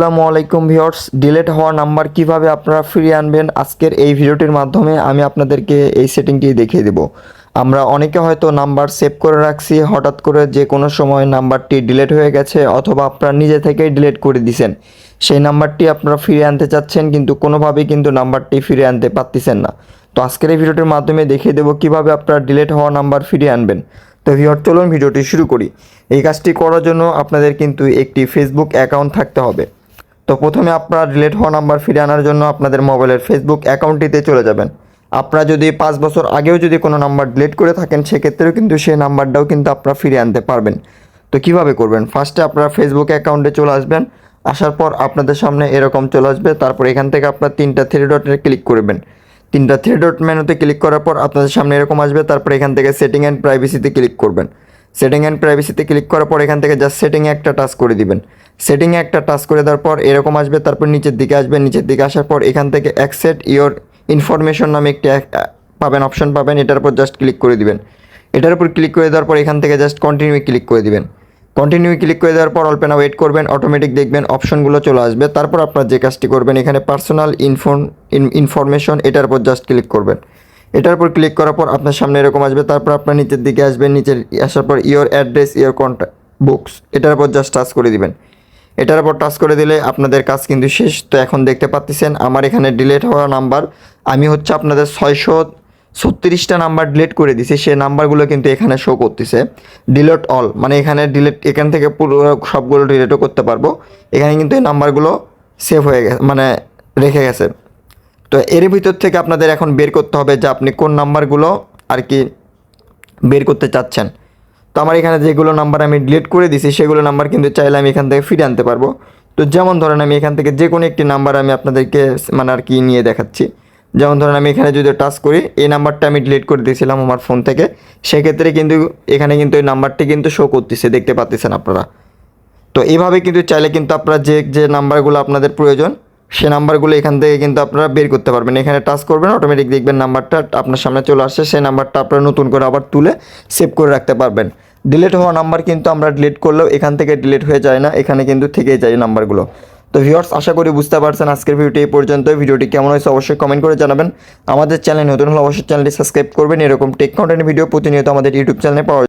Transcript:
আসসালামু আলাইকুম viewers delete হওয়া নাম্বার কীভাবে আপনারা ফিরিয়ে আনবেন আজকের এই ভিডিওটির মাধ্যমে আমি আপনাদেরকে এই সেটিংটি দেখিয়ে দেব। আমরা অনেকে হয়তো নাম্বার সেভ করে রাখছি, হঠাৎ করে যে কোনো সময় নাম্বারটি ডিলেট হয়ে গেছে অথবা আপনারা নিজে থেকেই ডিলেট করে দিছেন। সেই নাম্বারটি আপনারা ফিরিয়ে আনতে চাচ্ছেন কিন্তু কোনোভাবেই কিন্তু নাম্বারটি ফিরিয়ে আনতে পারতেছেন না। তো আজকের এই ভিডিওটির মাধ্যমে দেখিয়ে দেবো কীভাবে আপনারা ডিলেট হওয়া নাম্বার ফিরিয়ে আনবেন। তো ভিউয়ার চলুন ভিডিওটি শুরু করি। এই কাজটি করার জন্য আপনাদের কিন্তু একটি ফেসবুক অ্যাকাউন্ট থাকতে হবে। তো প্রথমে আপনার রিলেট হওয়া নাম্বার ফিরে আনার জন্য আপনাদের মোবাইলের ফেসবুক অ্যাকাউন্টটিতে চলে যাবেন। আপনারা যদি পাঁচ বছর আগেও যদি কোনো নাম্বার ডিলিট করে থাকেন, সেক্ষেত্রেও কিন্তু সেই নাম্বারটাও কিন্তু আপনারা ফিরে আনতে পারবেন। তো কীভাবে করবেন? ফার্স্টে আপনারা ফেসবুক অ্যাকাউন্টে চলে আসবেন। আসার পর আপনাদের সামনে এরকম চলে আসবে। তারপর এখান থেকে আপনার তিনটা থ্রি ডটে ক্লিক করবেন। তিনটা থ্রি ডট মেনুতে ক্লিক করার পর আপনাদের সামনে এরকম আসবে। তারপর এখান থেকে সেটিং অ্যান্ড প্রাইভেসিতে ক্লিক করবেন। সেটিং অ্যান্ড প্রাইভেসিতে ক্লিক করার পর এখান থেকে জাস্ট সেটিংয়ে একটা টাচ করে দিবেন। সেটিংয়ে একটা টাচ করে দেওয়ার পর এরকম আসবে, তারপর নিচের দিকে আসবে, নিচের দিকে আসার পর এখান থেকে অ্যাকসেপ্ট ইওর ইনফরমেশন নামে একটি এক- পাবেন অপশন পাবেন, এটার উপর জাস্ট ক্লিক করে দিবেন। এটার উপর ক্লিক করে দেওয়ার পর এখান থেকে জাস্ট কন্টিনিউ ক্লিক করে দিবেন। কন্টিনিউ ক্লিক করে দেওয়ার পর অল্প না ওয়েট করবেন অটোমেটিক দেখবেন অপশনগুলো চলে আসবে। তারপর আপনার যে কাজটি করবেন, এখানে পার্সোনাল ইনফর্ম ইনফরমেশন এটার উপর জাস্ট ক্লিক করবেন। এটার উপর ক্লিক করার পর আপনার সামনে এরকম আসবে, তারপর আপনার নিচের দিকে আসবেন নিচের আসার পর your address your contact books এটার উপর জাস্ট টাচ করে দিবেন। এটার উপর টাচ করে দিলে আপনাদের কাজ কিন্তু শেষ। তো এখন দেখতে পাচ্ছেন আমার এখানে ডিলেট হওয়া নাম্বার আমি হচ্ছে আপনাদের ছয়শো ছত্রিশটা নাম্বার ডিলিট করে দিছি, সেই নাম্বারগুলো কিন্তু এখানে শো করতেছে। ডিলেট অল মানে এখানে ডিলেট এখান থেকে পুরো সবগুলো ডিলেটও করতে পারব। এখানে কিন্তু এই নাম্বারগুলো সেভ হয়ে গেছে মানে রেখে গেছে। তো এর ভিতর থেকে আপনাদের এখন বের করতে হবে যে আপনি কোন নাম্বারগুলো আর কি বের করতে চাচ্ছেন। তো আমার এখানে যেগুলো নাম্বার আমি ডিলিট করে দিছি, সেগুলো নাম্বার কিন্তু চাইলে আমি এখান থেকে ফিরে আনতে পারব। তো যেমন ধরেন আমি এখান থেকে যে কোনো একটি নাম্বার আমি আপনাদেরকে মানে আর কি নিয়ে দেখাচ্ছি। যেমন ধরেন আমি এখানে যদি টাচ করি, এই নাম্বারটা আমি ডিলিট করে দিয়েছিলাম আমার ফোন থেকে। সেক্ষেত্রে কিন্তু এখানে কিন্তু এই নাম্বারটি কিন্তু শো করতেছে, দেখতে পাচ্ছেন আপনারা। তো এইভাবে কিন্তু চাইলে কিন্তু আপনারা যে যে নাম্বারগুলো আপনাদের প্রয়োজন সে নাম্বারগুলো এখান থেকে কিন্তু আপনারা বের করতে পারবেন। এখানে টাচ করবেন অটোমেটিক দেখবেন নাম্বারটা আপনার সামনে চলে আসছে। সেই নাম্বারটা আপনারা নতুন করে আবার তুলে সেভ করে রাখতে পারবেন। ডিলিট হওয়া নাম্বার কিন্তু আমরা ডিলিট করলেও এখান থেকে ডিলিট হয়ে যায় না, এখানে কিন্তু থেকেই যায় নাম্বারগুলো। তো ভিউয়ার্স আশা করি বুঝতে পারছেন আজকের ভিডিওটি এই পর্যন্ত ভিডিওটি কেমন হয়েছে অবশ্যই কমেন্ট করে জানাবেন। আমাদের চ্যানেল নতুন হলে অবশ্যই চ্যানেলটি সাবস্ক্রাইব করবেন। এরকম টেক কন্টেন্ট ভিডিও প্রতিনিয়ত আমাদের ইউটিউব চ্যানেলে পাওয়া